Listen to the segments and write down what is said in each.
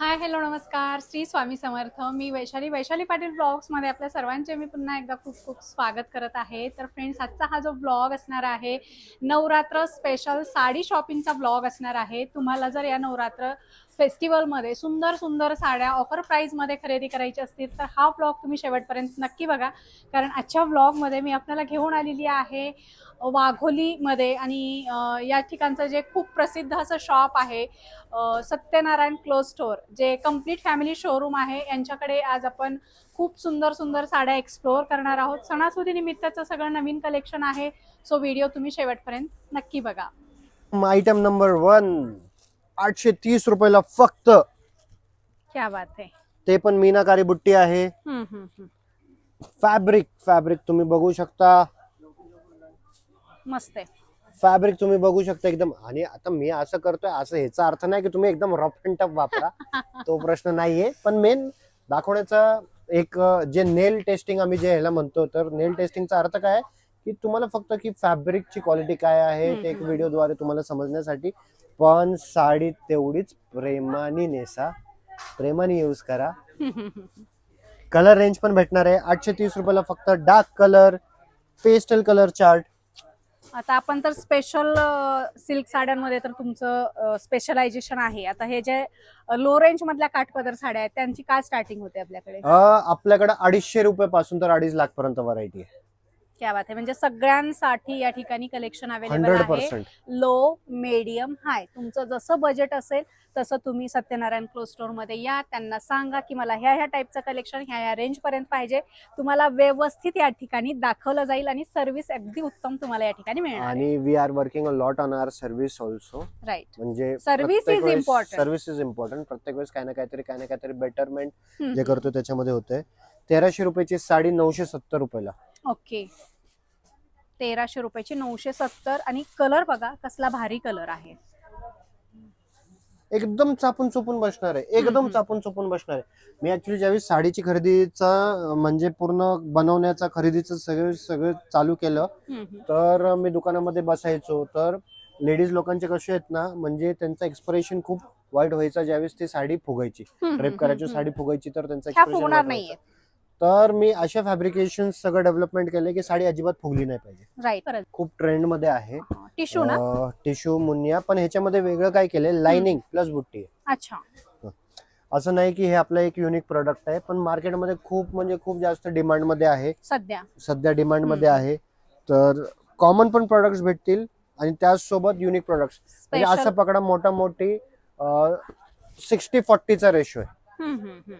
Hi hello नमस्कार. श्री स्वामी समर्थ. मी वैशाली. वैशाली पाटील ब्लॉग्समध्ये आपल्या सर्वांचे मी पुन्हा एकदा खूप खूप स्वागत करत आहे. तर फ्रेंड्स आजचा हा जो ब्लॉग असणार आहे नवरात्र स्पेशल साडी शॉपिंगचा ब्लॉग असणार आहे. तुम्हाला जर या नवरात्र फेस्टिवलमध्ये सुंदर सुंदर साड्या ऑफर प्राईजमध्ये खरेदी करायची असतील तर हा ब्लॉग तुम्ही शेवटपर्यंत नक्की बघा. कारण आजच्या ब्लॉगमध्ये मी आपल्याला घेऊन आलेली आहे वाघोलीमध्ये आणि या ठिकाणचं जे खूप प्रसिद्ध असं शॉप आहे सत्यनारायण क्लोज स्टोअर जे कंप्लीट फॅमिली शोरूम आहे. यांच्याकडे आज आपण खूप सुंदर सुंदर साड्या एक्सप्लोअर करणार आहोत. सणासुदी निमित्ताचं सगळं नवीन कलेक्शन आहे. सो व्हिडिओ तुम्ही शेवटपर्यंत नक्की बघा. आयटम नंबर वन आठशे तीस रुपयाला फक्त. क्या बात आहे ते पण मीनाकारी बुट्टी आहे. हम्म, हम्म, हम्म. फॅब्रिक फॅब्रिक तुम्ही बघू शकता. मस्त आहे. फॅब्रिक तुम्ही बघू शकता एकदम. आणि आता मी असं करतोय असं ह्याचा अर्थ नाही की तुम्ही एकदम रफ अँड टफ वापरा. तो प्रश्न नाहीये. पण मेन दाखवण्याचा एक अं, जे नेल टेस्टिंग आम्ही जे ह्याला म्हणतो तर नेल टेस्टिंगचा अर्थ काय आहे? की तुम्हाला फक्त की फॅब्रिकची क्वालिटी काय आहे ते एक. व्हिडिओद्वारे तुम्हाला समजण्यासाठी पण साडी तेवढीच प्रेमाने नेसा प्रेमाने यूज करा. कलर रेंज पण भेटणार आहे. आठशे तीस रुपयाला फक्त dark colour pastel colour chart आता आपण तर स्पेशल सिल्क साड्यांमध्ये तर तुमचं स्पेशलायझेशन आहे. आता हे जे लो रेंज मधल्या काठपदर साड्या आहेत त्यांची काय स्टार्टिंग होते आपल्याकडे? आपल्याकडे अडीचशे रुपये पासून तर अडीच लाख पर्यंत व्हरायटी आहे. क्या बात आहे म्हणजे सगळ्यांसाठी या ठिकाणी कलेक्शन अवेलेबल आहे. लो मीडियम हाय तुमचं जसं बजेट असेल तसं तुम्ही सत्यनारायण क्लोज स्टोअरमध्ये या. त्यांना सांगा की मला ह्या ह्या टाईपचं कलेक्शन ह्या ह्या रेंज पर्यंत पाहिजे. तुम्हाला व्यवस्थित या ठिकाणी दाखवलं जाईल आणि सर्व्हिस अगदी उत्तम तुम्हाला या ठिकाणी मिळणार आणि we are working a lot on our service also right म्हणजे Service is important. Service is important प्रत्येक वेळेस काही ना काहीतरी काही ना काहीतरी बेटरमेंट. जे करतो त्याच्यामध्ये होते तेराशे रुपयाची साडी नऊशे सत्तर रुपयाला. ओके. तेराशे रुपयाची नऊशे सत्तर आणि कलर बघा कसला भारी कलर आहे. एकदम चापून चुपून बसणार आहे. एकदम. चापून चुपून बसणार आहे. मी ऍक्च्युली ज्यावेळी साडीची खरेदीचा म्हणजे पूर्ण बनवण्याचा खरेदीचं सगळं सगळं चालू केलं. तर मी दुकानामध्ये बसायचो. तर लेडीज लोकांचे कसे आहेत ना म्हणजे त्यांचं एक्सप्रेशन खूप वाईट व्हायचं ज्यावेळेस ती साडी फुगायची. रेप करायची. साडी फुगायची तर त्यांचं ह्या तर मी अशा फॅब्रिकेशन सगळं डेव्हलपमेंट केले की साडी अजिबात फुगली नाही पाहिजे. राईट खूप ट्रेंडमध्ये आहे. टिश्यू ना? टिश्यू मुनिया पण ह्याच्यामध्ये वेगळं काय केलंय? लाइनिंग प्लस बुट्टी आहे. अच्छा. असं नाही की हे आपलं एक युनिक प्रोडक्ट आहे पण मार्केटमध्ये खूप म्हणजे खूप जास्त डिमांडमध्ये आहे. सध्या. सध्या डिमांडमध्ये आहे. तर कॉमन पण प्रोडक्ट्स भेटतील आणि त्याचसोबत युनिक प्रोडक्ट्स म्हणजे स्पेशल असं पकडा मोठा मोठी सिक्स्टी फोर्टीचा रेशो आहे.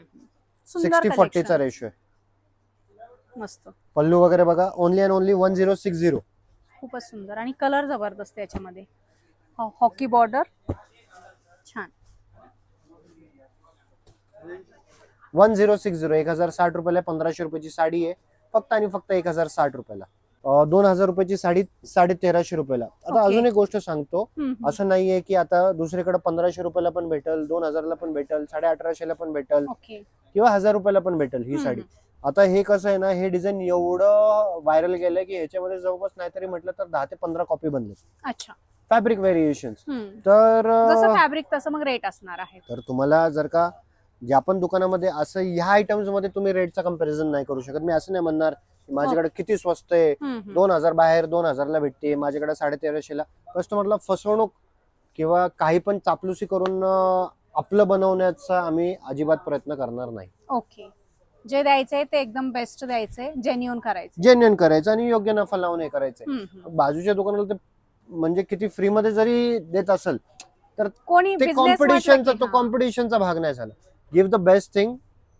सिक्स्टी फोर्टीचा. रेशो आहे. मस्त. पल्लू वगैरे बघा. Only and only one zero six zero खूपच सुंदर. आणि कलर जबरदस्त याच्यामध्ये. हॉकी बॉर्डर छान. वन झिरो सिक्स झिरो एक हजार साठ रुपयाला पंधराशे रुपयाची साडी आहे. फक्त आणि फक्त एक हजार साठ रुपयाला. दोन हजार रुपयाची साडी साडे तेराशे रुपयाला. आता. अजून एक गोष्ट सांगतो. असं नाहीये की आता दुसरीकडे पंधराशे रुपयाला पण भेटल दोन हजारला पण भेटल साडे अठराशेला पण भेटल किंवा हजार रुपयाला पण भेटल ही साडी. आता हे कसं आहे ना हे डिझाईन एवढं व्हायरल गेलंय की ह्याच्यामध्ये जवळपास नाहीतरी म्हटलं तर दहा ते पंधरा कॉपी बनले. अच्छा. Fabric variation. तर फॅब्रिक तसं मग रेट असणार आहे. तर तुम्हाला जर का ज्या पण दुकानामध्ये असं ह्या आयटम्समध्ये तुम्ही रेटचा कंपॅरिझन नाही करू शकत. मी असं नाही म्हणणार माझ्याकडे किती स्वस्त आहे. दोन हजार बाहेर दोन हजारला भेटते. माझ्याकडे साडे तेराशेला कस्टमरला फसवणूक किंवा काही पण चापलुसी करून आपलं बनवण्याचा आम्ही अजिबात प्रयत्न करणार नाही. ओके जे द्यायचंय ते एकदम बेस्ट द्यायचंय जेन्युन करायचं जेन्युन करायचं आणि योग्य नफा लावून हे करायचं हम्म, हम्म. बाजूच्या दुकानाला ते म्हणजे किती फ्री मध्ये जरी देत असेल कोणी ते business कॉम्पिटिशनचा तो. कॉम्पिटिशनचा भाग नाही झाला. गिव्ह द बेस्ट थिंग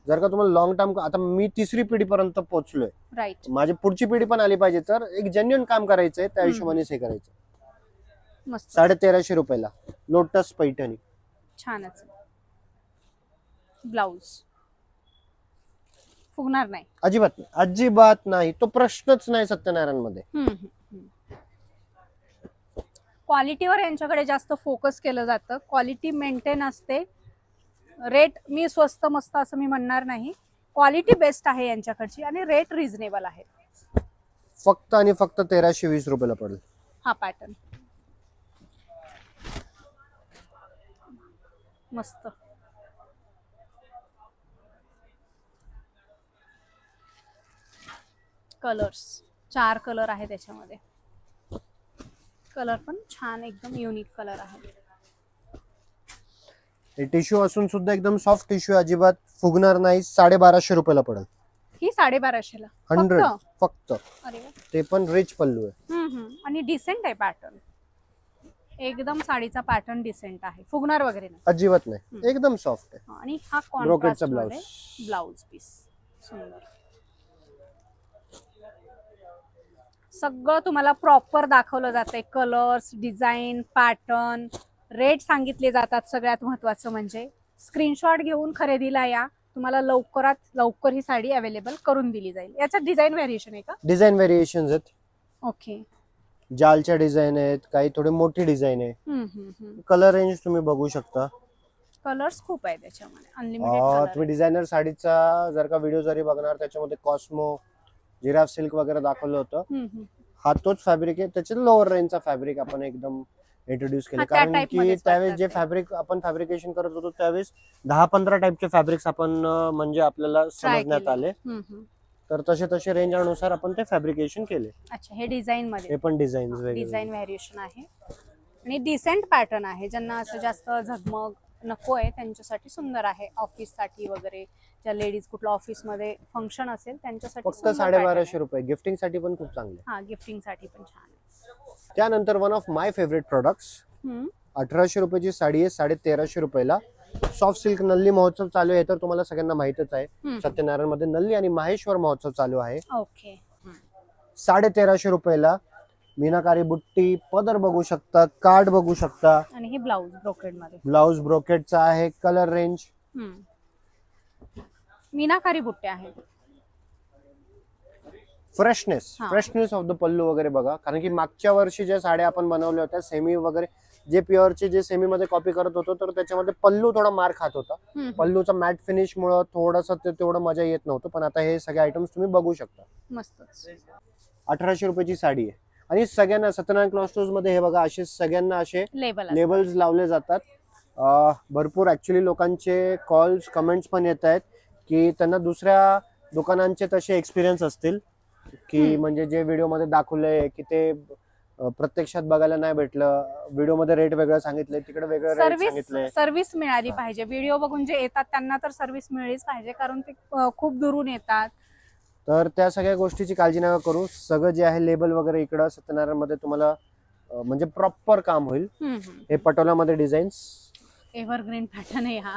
जर का तुम्हाला लॉंग टर्म आता मी तिसरी पिढीपर्यंत पोहोचलोय. राईट माझी पुढची पिढी पण आली पाहिजे तर एक जेन्युन काम करायचंय त्या हम्म. हिशोबानेच हे करायचं साडे तेराशे रुपयाला. लोटस पैठणी. छानच. ब्लाऊज फुगणार नाही. अजिबात नाही. अजिबात नाही. तो प्रश्नच नाही सत्यनारायणमध्ये क्वालिटीवर यांच्याकडे जास्त फोकस केलं जातं. क्वालिटी मेंटेन असते. रेट मी स्वस्त मस्त असं मी म्हणणार नाही. क्वालिटी बेस्ट आहे यांच्याकडची आणि रेट रिझनेबल आहे. फक्त आणि फक्त तेराशे वीस रुपयाला पडेल. हा पॅटर्न मस्त. कलर्स. चार कलर आहे त्याच्यामध्ये. कलर पण छान एकदम युनिक कलर आहे. टिश्यू असून सुद्धा एकदम सॉफ्ट टिश्यू अजिबात फुगणार नाही. साडेबाराशे रुपयाला पडेल. ही साडेबाराशेला हंड्रेड फक्त? ते पण रिच पल्लू आहे. आणि डिसेंट आहे पॅटर्न एकदम साडीचा पॅटर्न डिसेंट आहे. फुगणार वगैरे नाही. अजिबात नाही. एकदम सॉफ्ट आहे. आणि हा कॉन्ट्रास्ट ब्लाउज ब्लाउज पीस सुंदर. सगळं तुम्हाला प्रॉपर दाखवलं जातंय. कलर्स डिझाईन पॅटर्न रेट सांगितले जातात सगळ्यात महत्वाचं म्हणजे. स्क्रीनशॉट घेऊन खरेदीला या. तुम्हाला लवकरात लवकर ही साडी अवेलेबल करून दिली जाईल. याच्यात डिझाईन व्हेरिएशन आहे का? डिझाईन व्हेरिएशन आहेत. ओके जालच्या डिझाईन आहेत काही थोडी मोठी डिझाईन आहे. कलर रेंज तुम्ही बघू शकता. कलर्स खूप आहे त्याच्यामध्ये. अं, अनलिमिटेड तुम्ही डिझायनर साडीचा जर का व्हिडिओ जरी बघणार त्याच्यामध्ये कॉस्मो जिराफ सिल्क वगैरे दाखवलं होतं. हा तोच फॅब्रिक आहे. त्याचे लोअर रेंजचा फॅब्रिक आपण एकदम इंट्रोड्यूस केले. कारण की त्यावेळेस जे. फॅब्रिक आपण फॅब्रिकेशन करत होतो त्यावेळेस दहा पंधरा टाईपचे फॅब्रिक्स आपण म्हणजे आपल्याला समजण्यात. आले. तर तसे तसे रेंज अनुसार आपण ते फॅब्रिकेशन केले. अच्छा हे डिझाईन मध्ये. हे पण डिझाईन डिझाईन व्हेरिएशन आहे. आणि डिसेंट पॅटर्न आहे. ज्यांना असं जास्त झगमग नको आहे त्यांच्यासाठी सुंदर आहे. ऑफिससाठी वगैरे ज्या लेडीज कुठल्या ऑफिसमध्ये फंक्शन असेल त्यांच्यासाठी फक्त सुंदर साडेबाराशे pattern रुपये गिफ्टिंगसाठी पण खूप चांगले आहे. हा गिफ्टिंगसाठी पण छान आहे त्यानंतर one of my favourite products hmm. अठराशे रुपयेची साडी आहे साडे तेराशे रुपयाला सॉफ्ट सिल्क नल्ली महोत्सव चालू आहे तर तुम्हाला सगळ्यांना माहितच आहे. सत्यनारायणमध्ये नल्ली आणि माहेश्वर महोत्सव चालू आहे ओके. साडे तेराशे रुपयाला मीनाकारी बुट्टी पदर बघू शकता कार्ड बघू शकता आणि हे ब्लाऊज ब्रोकेडमध्ये ब्लाउज ब्रोकेटचा आहे कलर रेंज हम्म. मीनाकारी बुट्टे आहेत. फ्रेशनेस हा. फ्रेशनेस ऑफ द पल्लू वगैरे बघा. कारण की मागच्या वर्षी ज्या साड्या आपण बनवल्या होत्या सेमी वगैरे जे प्युअरचे जे सेमी मध्ये कॉपी करत होतो तर त्याच्यामध्ये पल्लू थोडा मार खात होता. हम्म. पल्लूचा मॅट फिनिश मुळे थोडस ते तेवढं मजा येत नव्हतं पण आता हे सगळे आयटम्स तुम्ही बघू शकता. मस्तच. अठराशे रुपयाची साडी आहे. आणि सगळ्यांना सत्यनारायण क्लॉस्टोजमध्ये हे बघा असे सगळ्यांना असे लेबल लेबल्स लावले जातात. अं, भरपूर ऍक्च्युली लोकांचे कॉल्स कमेंट्स पण येत आहेत. की त्यांना दुसऱ्या दुकानांचे तसे एक्सपिरियन्स असतील की. म्हणजे जे व्हिडिओमध्ये दाखवलंय की ते प्रत्यक्षात बघायला नाही भेटलं. व्हिडिओमध्ये रेट वेगळं सांगितलंय तिकडे वेगळं रेट सांगितलंय. सर्व्हिस सर्व्हिस मिळाली पाहिजे. व्हिडिओ बघून जे येतात त्यांना तर सर्व्हिस मिळलीच पाहिजे कारण ते खूप दुरून येतात. तर त्या सगळ्या गोष्टीची काळजी नका करू. सगळं जे आहे लेबल वगैरे इकडं सत्यनारायणमध्ये तुम्हाला म्हणजे प्रॉपर काम होईल. हे पटोलामध्ये डिझाईन्स एव्हरग्रीन पॅटर्न आहे हा.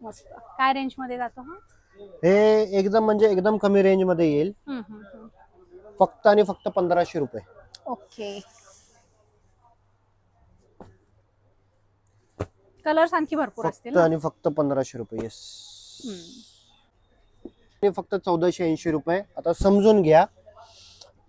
मस्त. काय रेंजमध्ये जातो हा? हे एकदम म्हणजे एकदम कमी रेंजमध्ये येईल. हम्म, हम्म, हम्म. फक्त आणि फक्त पंधराशे रुपये. ओके. कलर्स आणखी भरपूर असतील फक्त ना? आणि फक्त पंधराशे रुपये येस हम्म. आणि फक्त चौदाशे ऐंशी रुपये. आता समजून घ्या.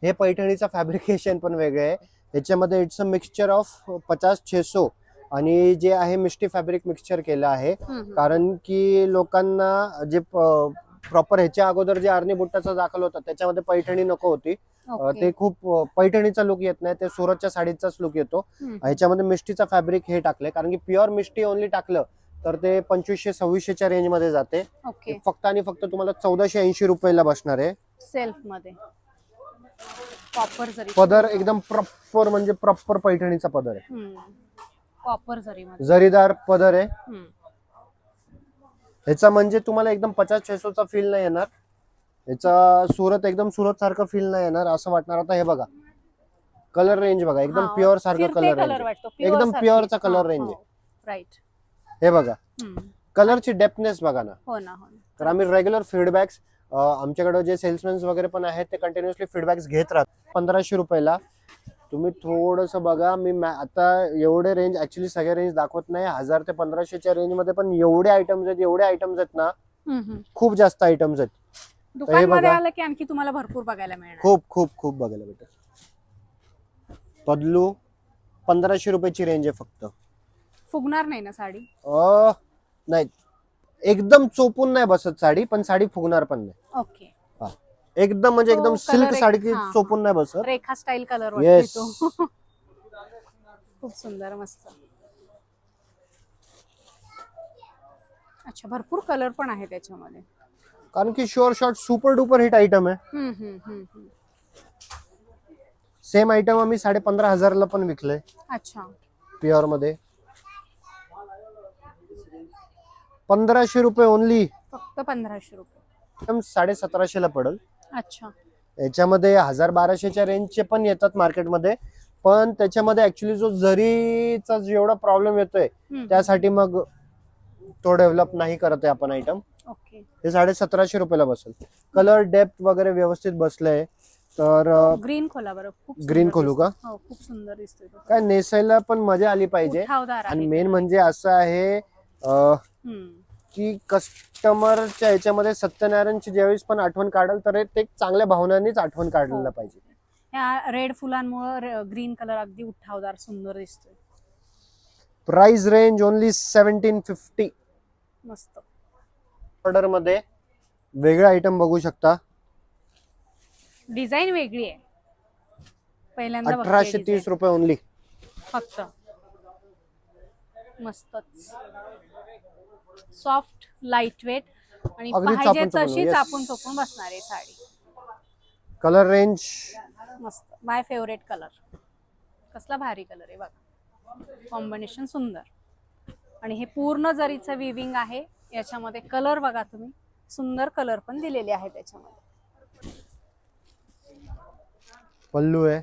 हे पैठणीचं फॅब्रिकेशन पण वेगळं आहे. याच्यामध्ये इट्स अ मिक्सचर ऑफ पचास छेसो आणि जे आहे मिस्टी फॅब्रिक मिक्सचर केलं आहे. कारण की लोकांना जे प्रॉपर ह्याच्या अगोदर जे आर्नी बुट्टाचा दाखल होता त्याच्यामध्ये पैठणी नको होती. ओके. ते खूप पैठणीचा लुक येत नाही ते सुरतच्या साडीचाच लुक येतो. ह्याच्यामध्ये मिष्टीचा फॅब्रिक हे टाकले कारण की प्युअर मिष्टी ओनली टाकलं तर ते पंचवीसशे सव्वीसशेच्या रेंजमध्ये जाते. ओके. फक्त आणि फक्त तुम्हाला चौदाशे ऐंशी रुपयाला बसणार आहे. सेल्फमध्ये. पदर एकदम प्रॉपर म्हणजे प्रॉपर पैठणीचा पदर आहे. कॉपर जरी जरीदार पदर आहे. ह्याचा म्हणजे तुम्हाला एकदम पचास छेसोचा फील नाही येणार. ह्याचा सुरत एकदम सुरत सारखं फील नाही येणार असं वाटणार. आता हे बघा. कलर रेंज बघा एकदम हा, प्युअर सारखं कलर कलर रेंज एकदम pure चा color range आहे. राईट हे बघा. कलरची डेप्थनेस बघा ना. हो ना हो ना. तर आम्ही रेग्युलर फीडबॅक्स आमच्याकडे जे सेल्समॅन वगैरे पण आहेत ते कंटिन्युअसली फीडबॅक्स घेत राहतात. पंधराशे रुपयाला तुम्ही थोडस बघा मी आता एवढे रेंज ऍक्च्युली सगळे रेंज दाखवत नाही. हजार ते पंधराशेच्या रेंजमध्ये पण एवढे आयटम्स आहेत एवढे आयटम्स आहेत ना. खूप जास्त आयटम्स आहेत. दुकानमध्ये बघा. आलं की आणखी तुम्हाला भरपूर बघायला मिळणार. खूप खूप खूप बघायला भेटेल. पदलू पंधराशे रुपयाची रेंज आहे फक्त. फुगणार नाही ना साडी? नाही. एकदम चोपून नाही बसत साडी पण साडी फुगणार पण नाही. ओके. एकदम म्हणजे एकदम सिल्क साडी की. चोपून नाही बसत. रेखा स्टाईल कलर खूप सुंदर मस्त. अच्छा भरपूर कलर पण आहे त्याच्यामध्ये. कारण की sure shot super duper hit item आहे. हम्म, हम्म, हम्म, हम्म. सेम आयटम आम्ही साडे पंधरा हजारला पण विकलंय. अच्छा. प्युअरमध्ये. पंधराशे रुपये ओनली फक्त पंधराशे रुपये. एकदम साडे सतराशे ला पडेल. अच्छा. याच्यामध्ये हजार बाराशेच्या रेंजचे पण येतात मार्केटमध्ये पण त्याच्यामध्ये ऍक्च्युली जो जरीचा जेवढा प्रॉब्लेम येतोय त्यासाठी मग तो डेव्हलप नाही करत आहे आपण आयटम ओके. हे साडे सतराशे रुपयाला बसेल. कलर डेप्थ वगैरे व्यवस्थित बसलंय. तर ग्रीन खोला बरं. खूप ग्रीन खोलू का. हो खूप सुंदर दिसतोय. काय नेसायला पण मजा आली पाहिजे. आणि मेन म्हणजे असं आहे. की कस्टमरच्या याच्यामध्ये सत्यनारायणची ज्यावेळेस पण आठवण काढाल तर ते चांगल्या भावनांनीच आठवण काढायला हो. पाहिजे. या रेड फुलांमुळे ग्रीन कलर अगदी उठावदार सुंदर दिसतोय. Price range only seventeen fifty मस्त. ऑर्डरमध्ये वेगळे आयटम बघू शकता. डिझाईन वेगळी आहे. पहिल्यांदा बघतेय अठराशे design. तीस रुपये ओनली फक्त. मस्तच. सॉफ्ट लाइट वेट आणि अगदी पाहिजे चापून चोपून, तशी yes. चापून चोपून बसणार आहे साडी. कलर रेंज मस्त. माय फेवरेट कलर कसला भारी कलर आहे बघा. कॉम्बिनेशन सुंदर. आणि हे पूर्ण जरीचं विविंग आहे याच्यामध्ये कलर बघा तुम्ही. सुंदर कलर पण दिलेले आहे त्याच्यामध्ये. पल्लू आहे.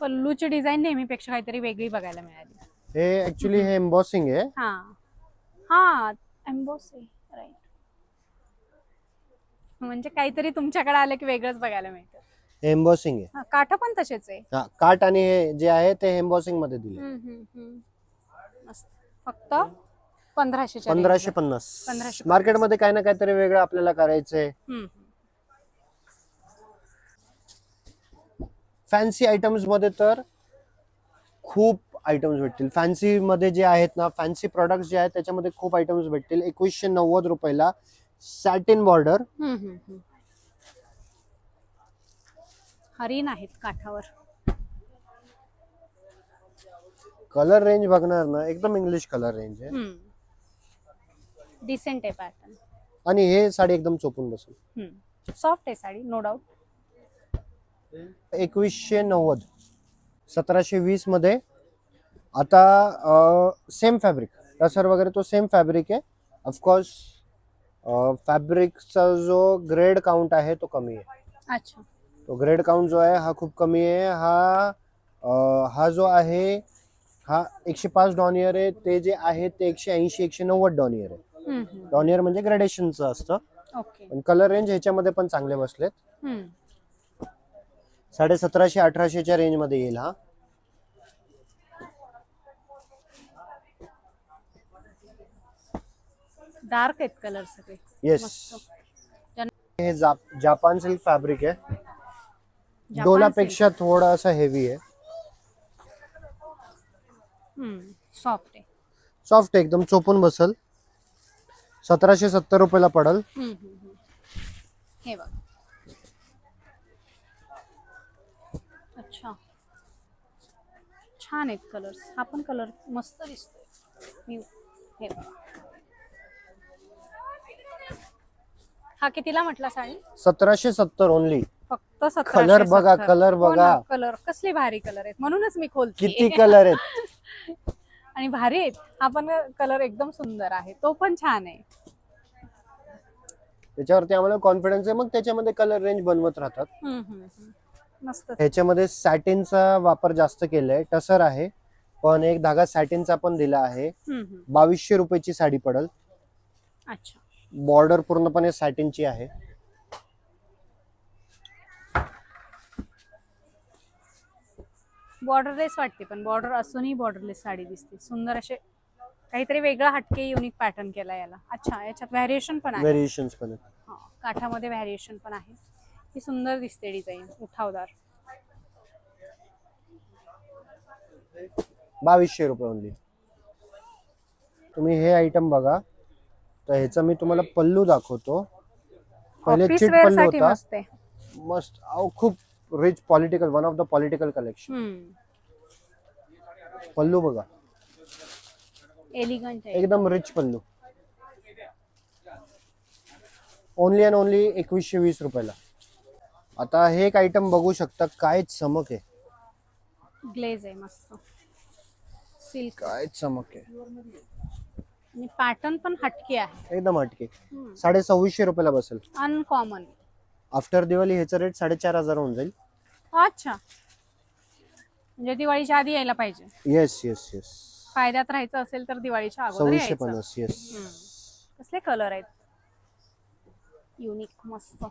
पल्लूची डिझाईन नेहमीपेक्षा काहीतरी वेगळी बघायला मिळाली. हे ऍक्च्युली हे एम्बॉसिंग आहे. हा. हा एम्बोस आहे राईट म्हणजे काहीतरी तुमच्याकडे आलं की वेगळंच बघायला मिळतं. हे एम्बॉसिंग आहे. हा, काठ पण तसेच आहे. हा काट आणि हे जे आहे ते एम्बॉसिंगमध्ये दिले. हम्म, हम्म, हम्म. मस्त. फक्त पंधराशे पंधराशे पन्नास. 1550. मार्केटमध्ये काही ना काहीतरी वेगळं आपल्याला करायचंय. फॅन्सी आयटम्समध्ये तर खूप आयटम्स भेटतील. फॅन्सी मध्ये जे आहेत ना फॅन्सी प्रॉडक्ट्स जे आहेत त्याच्यामध्ये खूप आयटम्स भेटतील. एकवीसशे नव्वद रुपयाला सॅटिन बॉर्डर हरिण आहेत काठावर. कलर रेंज बघणार ना एकदम इंग्लिश कलर रेंज आहे. डिसेंट आहे पॅटर्न आणि हे साडी एकदम चोपून बसेल सॉफ्ट आहे साडी नो डाऊट एकवीसशे नव्वद. सतराशे वीसमध्ये आता सेम फॅब्रिक टसर वगैरे तो सेम फॅब्रिक आहे. ऑफकोर्स फॅब्रिकचा जो ग्रेड काउंट आहे तो कमी आहे. अच्छा. तो ग्रेड काउंट जो आहे हा खूप कमी आहे. हा अं, हा जो आहे हा एकशे पाच डॉनियर आहे. ते जे आहे ते एकशे ऐंशी एकशे नव्वद डॉनियर आहे. डॉनियर म्हणजे ग्रेडेशनचं असतं. ओके पण कलर रेंज ह्याच्यामध्ये पण चांगले बसलेत. साडे सतराशे अठराशेच्या रेंजमध्ये येईल हा. डार्क आहेत कलर सगळे येस मस्त. हे। जाप- जापान सिल्क फॅब्रिक आहे जापान डोलापेक्षा थोडासा हेवी आहे सॉफ्ट आहे सॉफ्ट एकदम चोपून बसल। सतराशे सत्तर रुपयाला पडल। हम्म, हम्म, हम्म. हे बघ। अच्छा। छान आहेत कलर्स हा पण कलर मस्त दिसतोय. मी हे बघ. हा कितीला म्हटला साडी सतराशे सत्तर ओनली फक्त Colour बघा, colour बघा. कलर कसले भारी कलर आहेत. म्हणूनच मी खोलते. किती कलर आहेत? आणि भारी आहेत. हा पण कलर एकदम सुंदर आहे. तो पण छान आहे. त्याच्यावरती आम्हाला कॉन्फिडन्स आहे. मग त्याच्यामध्ये कलर रेंज बनवत राहतात. हम्म, हम्म, हम्म. मस्त. ह्याच्यामध्ये सॅटिनचा वापर जास्त केलाय. टसर आहे. पण एक धागा सॅटिनचा पण दिला आहे. हम्म, हम्म. बावीसशे रुपयाची साडी पडल. अच्छा. बॉर्डर पूर्णपणे सॅटिनची आहे. बॉर्डरलेस वाटते पण बॉर्डर असूनही बॉर्डरलेस साडी दिसते. सुंदर असे काहीतरी वेगळा हटके युनिक पॅटर्न केला याला. अच्छा याच्यात व्हॅरिएशन पण आहे. व्हेरिएशन्स पण आहेत. हा, काठामध्ये व्हॅरिएशन पण आहे. ही सुंदर दिसते डिझाईन उठावदार. बावीसशे रुपये ओनली तुम्ही हे आयटम बघा. तर ह्याचा मी तुम्हाला पल्लू दाखवतो. पहिले चिट पल्लू होता. मस्त अहो खूप rich political one of the political collection pallu बघा. एकदम rich pallu. Only and only एकवीसशे वीस रुपयाला. आता हे एक आयटम बघू शकता काय चमक आहे. ग्लेज आहे मस्त. सिल्क काय चमक आहे. आणि पॅटर्न पण हटके आहे. एकदम हटके. साडे सव्वीसशे रुपयाला बसेल. अनकॉमन आफ्टर दिवाळी ह्याचं रेट साडेचार हजार होऊन जाईल. अच्छा. म्हणजे दिवाळीच्या आधी यायला पाहिजे. येस येस येस फायद्यात राहायचं असेल तर दिवाळीच्या अगोदर सव्वीसशे यायचं. पन्नास येस हम्म. कसले कलर आहेत? युनिक मस्त.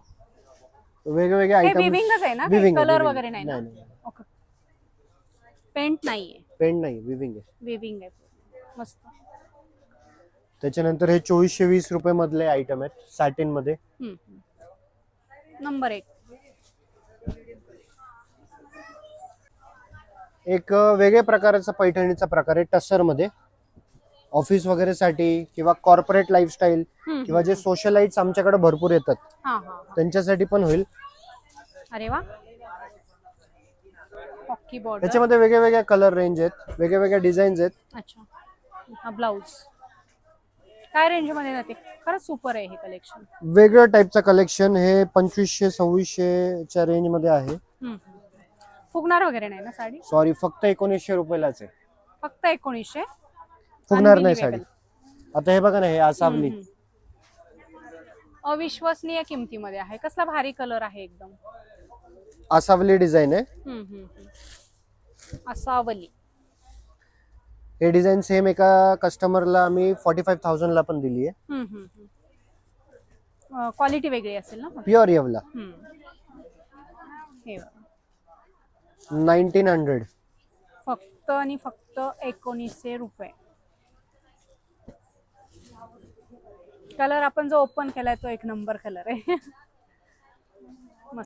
वेगवेगळे हे आयटम विविंगच आहे ना? कलर वगैरे नाही ना? ओके पेंट नाहीये. पेंट नाही विविंग आहे. विविंग आहे. मस्त. त्याच्यानंतर हे चोवीसशे वीस रुपये मधले आयटम आहेत सॅटिनमध्ये. नंबर एक. एक वेगळ्या प्रकारचा पैठणीचा प्रकार आहे टसरमध्ये ऑफिस वगैरे साठी किंवा कॉर्पोरेट लाईफस्टाईल किंवा जे सोशलाइट्स आमच्याकडे भरपूर येतात त्यांच्यासाठी पण होईल. अरे वा. त्याच्यामध्ये वेगळ्या वेगळ्या कलर रेंज आहेत वेगळ्या वेगळ्या डिझाईन्स आहेत. अच्छा. ब्लाऊज काय रेंजमध्ये जाते? खरंच सुपर आहे हे कलेक्शन वेगळ्या टाईपचं कलेक्शन हे पंचवीसशे सव्वीसशेच्या रेंजमध्ये आहे. फुगणार वगैरे नाही ना साडी? सॉरी फक्त एकोणीसशे रुपयालाच आहे. फक्त एकोणीसशे? फुगणार नाही साडी. आता हे बघा ना हे हम्म. अविश्वसनीय किमतीमध्ये आहे. कसला भारी कलर आहे एकदम. आसावली डिझाईन आहे. हम्म, हम्म, हम्म. असावली हे डिझाईन सेम एका कस्टमरला आम्ही फॉर्टी फाईव्ह थाउजंडला पण दिली आहे. क्वालिटी वेगळी असेल ना? प्युअर येवला. नाईन्टीन हंड्रेड फक्त आणि फक्त एकोणीसशे रुपये. कलर आपण जो ओपन केलाय तो एक नंबर कलर आहे.